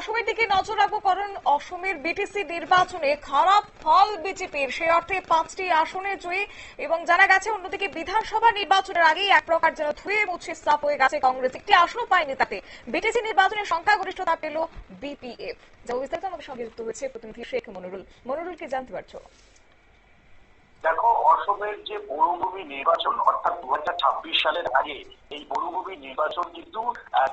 অসমের দিকে নজর রাখব, কারণ অসমের বিটিসি নির্বাচনে খারাপ ফল বিজেপির সেই অর্থে পাঁচটি আসনে জয়ী এবং জানা গেছে, অন্যদিকে বিধানসভা নির্বাচনের আগেই এক প্রকার যেন ধুয়ে মুছে সাপ হয়ে গেছে কংগ্রেস। একটি আসনও পায়নি তাতে। বিটিসি নির্বাচনের সংখ্যাগরিষ্ঠতা পেল বিপিএফ যা বিস্তারিত আমাদের সঙ্গে যুক্ত হয়েছে প্রতিনিধি শেখ মনুরুল। মনুরুলকে জানতে পারছ? অসমের যে বড়ভূমি নির্বাচন, অর্থাৎ দু সালের আগে এই বড়ভূমি নির্বাচন কিন্তু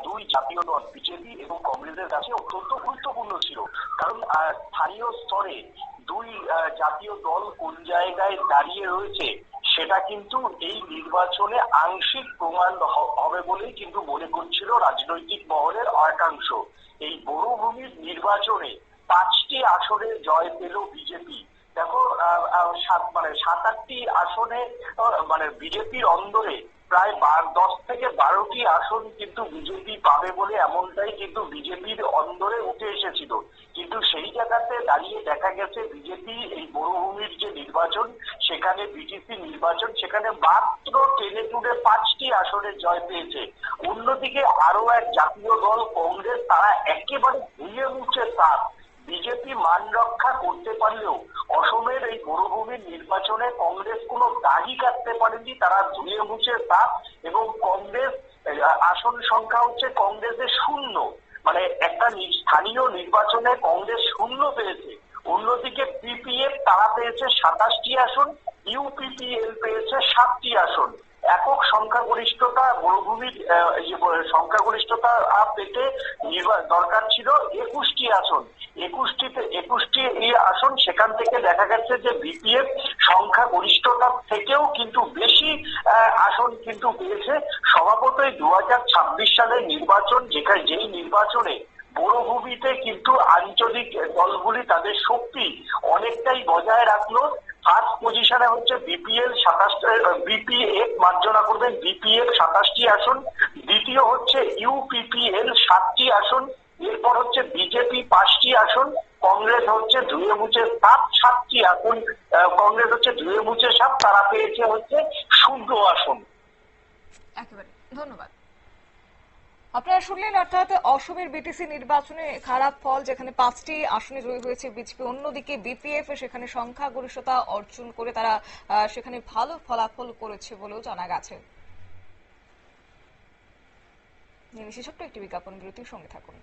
দুই জাতীয় দল, বিজেপি এবং কংগ্রেসের কাছে অত্যন্ত গুরুত্বপূর্ণ ছিল। কারণ স্থানীয় স্তরে দুই জাতীয় দল কোন জায়গায় দাঁড়িয়ে রয়েছে, সেটা কিন্তু এই নির্বাচনে আংশিক প্রমাণ হবে বলেই কিন্তু মনে করছিল রাজনৈতিক মহলের একাংশ এই বড়ভূমির নির্বাচনে পাঁচটি আসনে জয় পেল বিজেপি। দেখো সাত মানে সাত আটটি আসনে মানে বিজেপির অন্দরে প্রায় বার- দশ থেকে বারোটি আসন কিন্তু বিজেপি পাবে বলে এমনটাই কিন্তু বিজেপির অন্দরে উঠে এসেছিল। কিন্তু সেই জায়গাতে দাঁড়িয়ে দেখা গেছে বিজেপি এই মরুভূমির যে নির্বাচন, সেখানে বিজেপি নির্বাচন, সেখানে মাত্র টেনে টুনে পাঁচটি আসনে জয় পেয়েছে। অন্যদিকে আরও এক জাতীয় দল, কংগ্রেস, তারা একেবারে ধুয়ে মুছে তার। বিজেপি মান রক্ষা করতে পারলেও নির্বাচনে কংগ্রেস কোনো দাগি কাটতে পারেনি, তারা ধুয়ে মুছে তাপ এবং কংগ্রেস আসন সংখ্যা হচ্ছে কংগ্রেসের শূন্য। মানে একটা স্থানীয় নির্বাচনে কংগ্রেস শূন্য পেয়েছে। অন্যদিকে পিপিএফ তারা পেয়েছে সাতাশটি আসন ইউপিপিএল পেয়েছে সাতটি আসন। একক সংখ্যাগরিষ্ঠতা মরুভূমির সংখ্যাগরিষ্ঠতা পেতে দরকার ছিল একুশটি আসন। একুশটিতে, একুশটি এই আসন, সেখান থেকে দেখা গেছে যে বিপিএফ সংখ্যাগরিষ্ঠতার থেকেও কিন্তু বেশি আসন কিন্তু পেয়েছে। স্বভাবতই দু হাজার ছাব্বিশ সালের নির্বাচন, যেখানে যেই নির্বাচনে বড়ভূমিতে কিন্তু আঞ্চলিক দলগুলি তাদের শক্তি অনেকটাই বজায় রাখল পজিশনে হচ্ছে বিপিএল সাতাশটা বিপিএফ মার্জনা করবেন বিপিএফ সাতাশটি আসন। দ্বিতীয় হচ্ছে ইউপিপিএল সাতটি আসন। এরপর হচ্ছে বিজেপি পাঁচটি আসন। কংগ্রেস হচ্ছে ধুয়ে মুছে সাত, সাতটি আসন। কংগ্রেস হচ্ছে ধুয়ে মুছে সাত, তারা পেয়েছে হচ্ছে শূন্য আসন। একেবারে। ধন্যবাদ। আপনারা শুনলেন অর্থাৎ অসমের বিটিসি নির্বাচনে খারাপ ফল, যেখানে পাঁচটি আসনে জয়ী হয়েছে বিজেপি, অন্যদিকে বিপিএফ সেখানে সংখ্যাগরিষ্ঠতা অর্জন করে তারা সেখানে ভালো ফলাফল করেছে বলেও জানা গেছে। একটি বিজ্ঞাপন, বিরতির সঙ্গে থাকুন।